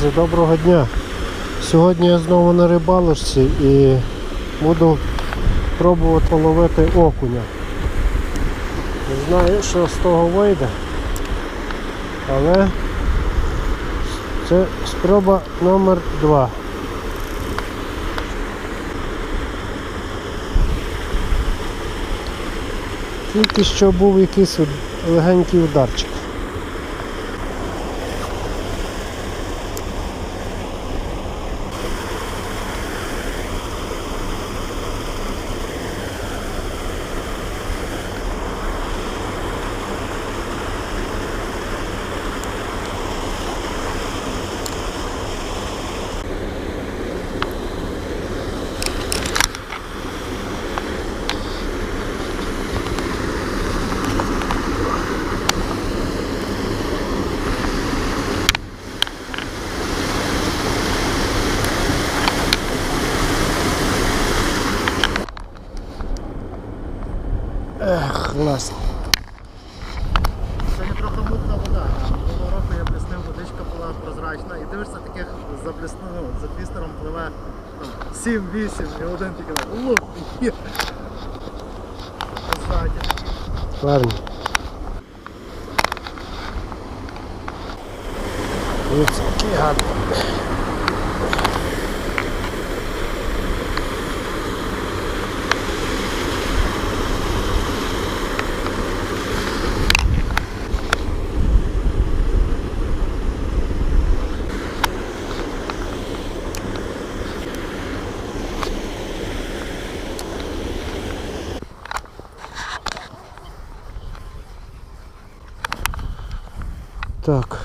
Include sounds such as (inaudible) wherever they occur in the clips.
Друзі, доброго дня! Сьогодні я знову на рибалочці і буду пробувати половити окуня. Не знаю, що з того вийде, але це спроба номер два. Тільки що був якийсь легенький ударчик. Класно. Сьогодні трохи мутна вода. Того року я бліснив, водичка була прозрачна. І дивишся таких за ну, за твістером пливе там, 7-8 і один тільки є. Ззаді такий. Який гарний. Так.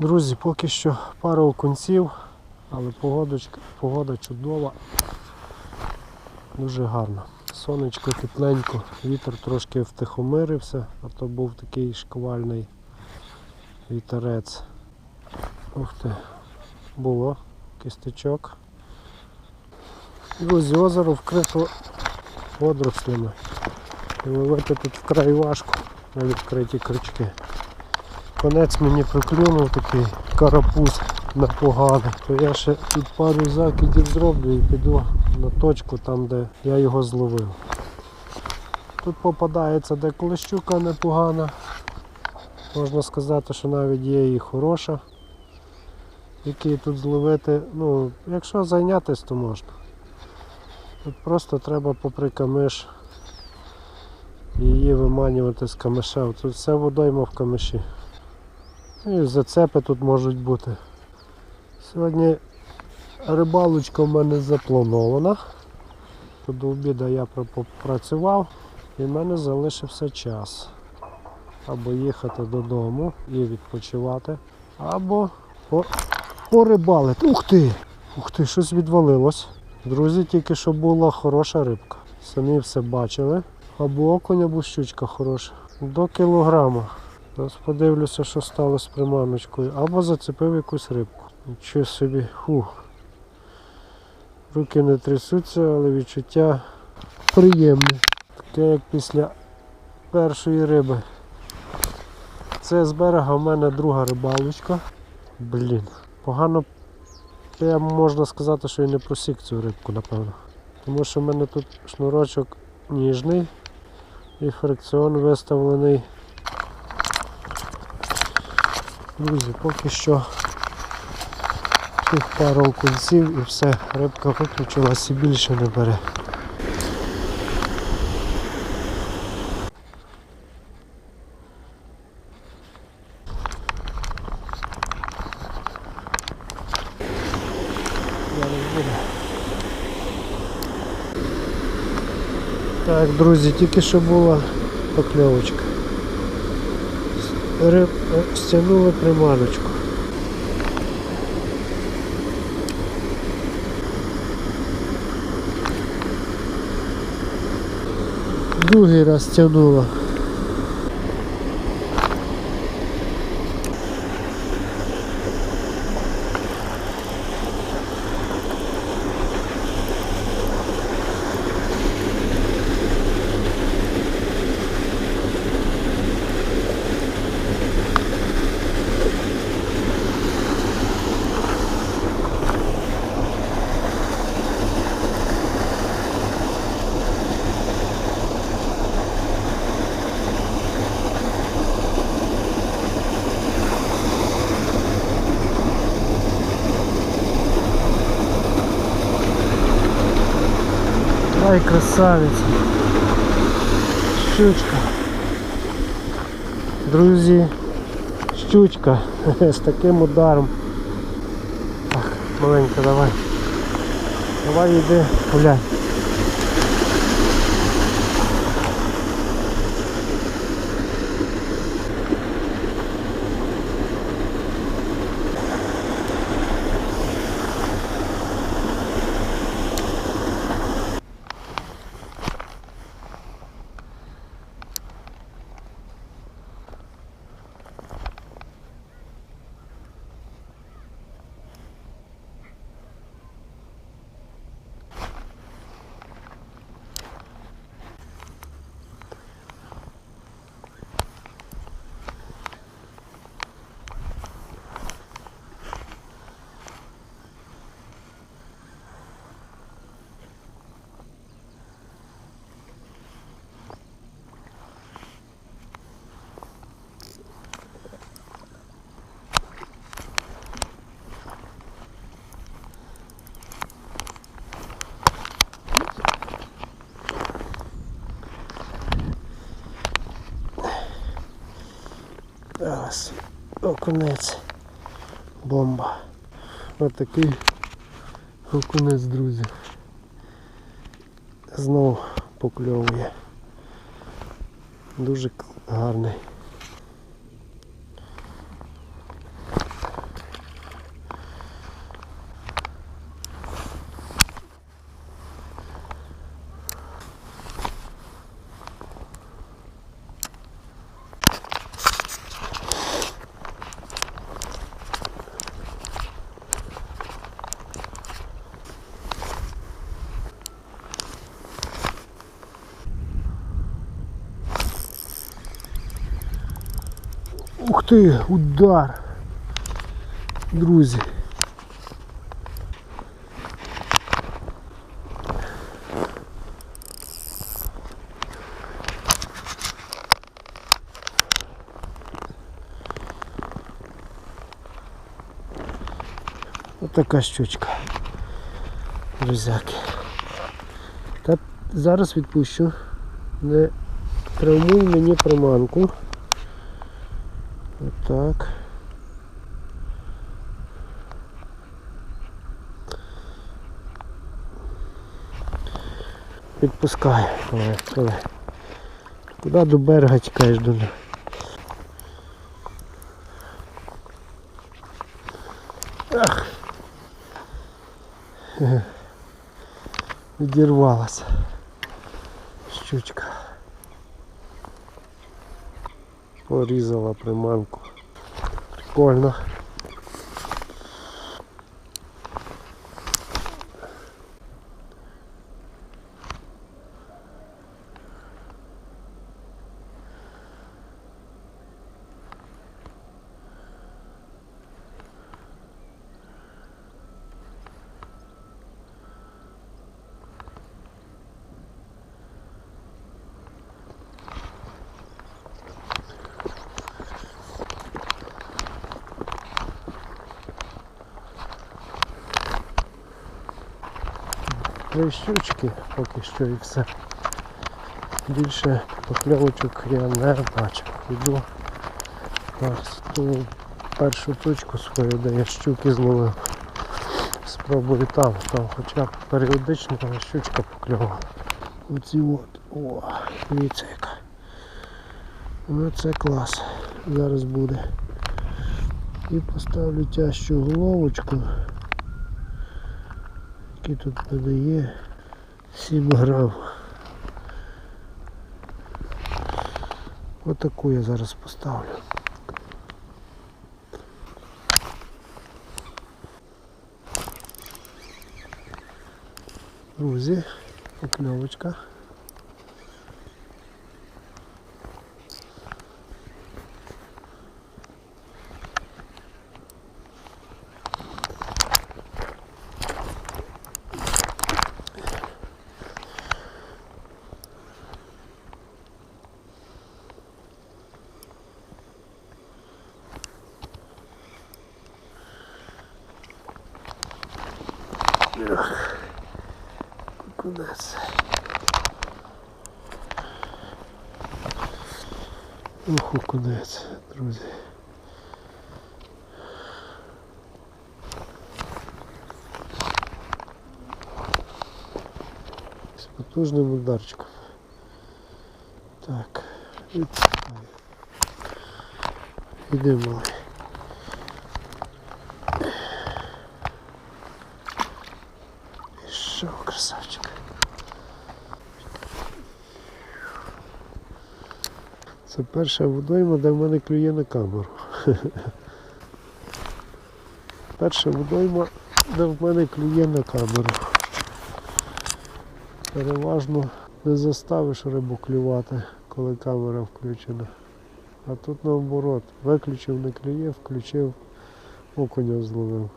Друзі, поки що пара окунців, але погодочка, погода чудова, дуже гарна. Сонечко тепленько, вітер трошки втихомирився, а то був такий шквальний вітерець. Ух ти, було кістечок. Друзі, озеро вкрито водорослями. І ловити тут вкрай важко на відкриті крючки. Конець мені проклюнув такий карапуз непоганий. То я ще тут пару закидів зроблю і піду на точку там, де я його зловив. Тут попадається деколи щука непогана. Можна сказати, що навіть є і хороша. Який тут зловити, ну, якщо зайнятися, то можна. Тут просто треба попри камиш її виманювати з камиша. Тут все водойма в камиші. Ну, І зацепи тут можуть бути. Сьогодні рибалочка в мене запланована. До обіду я попрацював і в мене залишився час. Або їхати додому і відпочивати, або порибалити. Ух ти! Ух ти, щось відвалилось. Друзі, тільки що була хороша рибка. Самі все бачили. Або окунь, або щучка хороша. До кілограма. Зараз подивлюся, що стало з приманочкою. Або зацепив якусь рибку. Нічого собі. Фух. Руки не трясуться, але відчуття приємне. Таке як після першої риби. Це з берега в мене друга рибалочка. Блін. Погано я можна сказати, що я не просік цю рибку, напевно. Тому що в мене тут шнурочок ніжний і фрикціон виставлений Друзі, поки що тут пару окунців і все, рибка виключилась і більше не бере. Так, друзі, тільки що була покльовочка. Риб, е, стягнули приманочку. Другий раз стягнула. Ай, красавиця. Щучка. Друзі, щучка (laughs) з таким ударом. Так, маленька, давай. Давай йди гуляй. Ось, окунець. Бомба. Ось такий окунець, друзі. Знов покльовує. Дуже гарний. Ух ти, удар! Друзі. Ось така щучка. Друзяки. Та зараз відпущу. Не травмуй мені приманку. Отак. Підпускаю. Давай, давай. Куди до берега тікаєш до них? Ах. Відірвалася. Щучка. Порізала приманку. Прикольно. Три щучки поки що і все. Більше покльовочок я не бачив. Йду на ту першу точку свою, де я щуки зловив. Спробую там, там хоча б періодично щучка покльовала. Оці от О, дивіться яка. Оце клас. Зараз буде. І поставлю тяжчу головочку. Який тут в мене є 7 грам. Отаку я зараз поставлю. Друзі, покльовочка. Кудись. Ох, окунець, друзі. З потужним ударчиком. Так. малий. Пішов, красавчик. Це перша водойма, де в мене клює на камеру. Перша водойма, де в мене клює на камеру. Переважно не заставиш рибу клювати, коли камера включена. А тут наоборот, виключив не клює, включив, окуня зловив.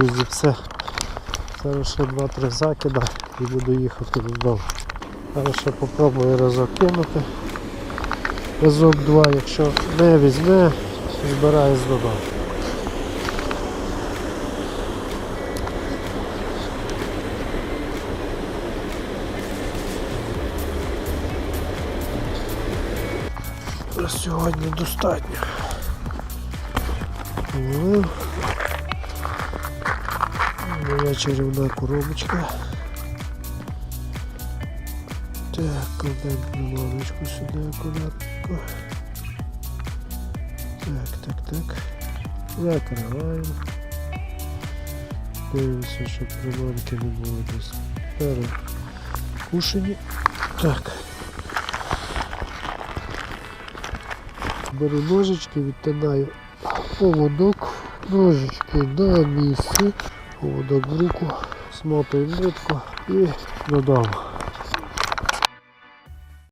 Друзі, все. Зараз ще 2-3 закида і буду їхати додому. Зараз ще попробую разок кинути. Разок-два, якщо не візьме, збираюсь додому. На сьогодні достатньо. Моя чарівна коробочка. Так, кладемо приманочку сюди акуратненько. Так, так, так. Закриваємо. Дивимося, щоб приманки не було десь перекушені. Так. Беру ножички, відтинаю поводок, ножички на місце, поводок в руку, смотую нитку і додому.